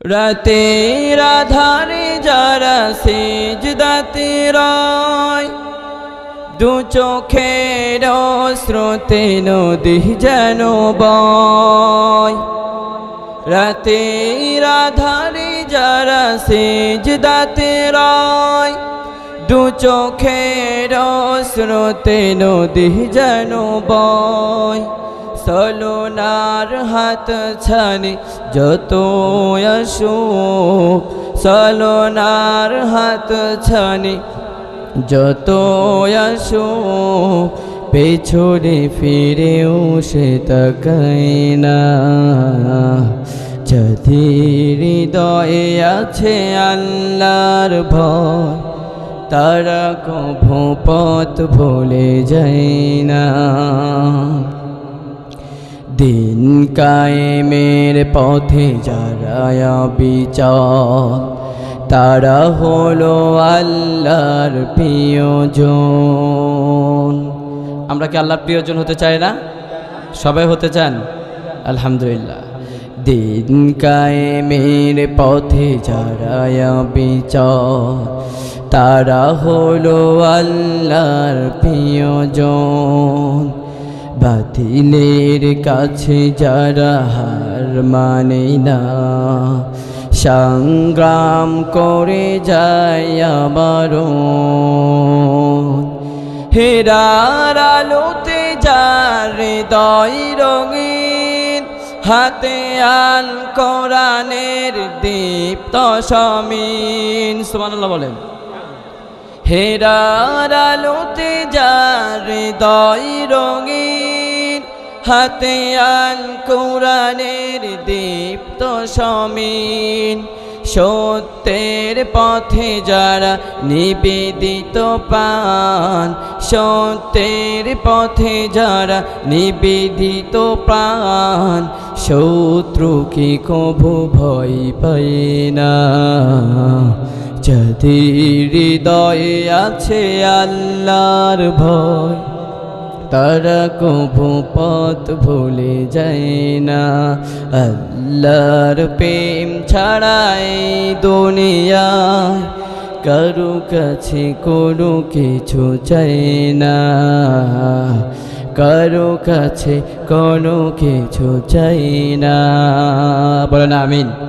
রাতের আধারে যারা সেজদাতে রয় দু চোখের স্রোতে নদী যেন বয়। রাতের আধারে যারা সেজদাতে রয় দু চোখের স্রোতে নদী যেন বয়। সলোনার হাত ছানি যত আসো সলোনার হাত ছানি যত আসো পেছনে ফিরেও সে তাকায় না যাদের হৃদয়ে আছে আল্লাহর ভয় তারা কভু ভুলে যায় না দিন কায়েমের পথে যারা বিচার তারা হলো আল্লাহর প্রিয়জন। আমরা কি আল্লাহর প্রিয়জন হতে চাই না? সবাই হতে চান? আলহামদুলিল্লাহ। দিন কায়েমের পথে যারা বিচার তারা হলো আল্লাহর প্রিয়জন। বাতিলের কাছে যারা হার মানে না, সংগ্রাম করে যায় আবারও। হেরার আলোতে যার হৃদয় রঙিন, হাতে আল কোরআনের দীপ্ত সমীন। সুবহানাল্লাহ বলেন, হেরার আলোতে যার হৃদয় রঙিন হাতে আল কোরআনের দীপ্ত সমীন। সত্যের পথে যারা নিবেদিত পান সত্যের পথে যারা নিবেদিত প্রাণ, শত্রু কি কভু ভয় পায় না? যাদের হৃদয়ে আছে আল্লাহর ভয় তারা কভু পথ ভুলে যায় না। আল্লাহর প্রেম ছাড়াই দুনিয়ায় কারও কাছে কোনো কিছু চাই না। কারও কাছে কোনো কিছু চাই না। বলেন আমিন।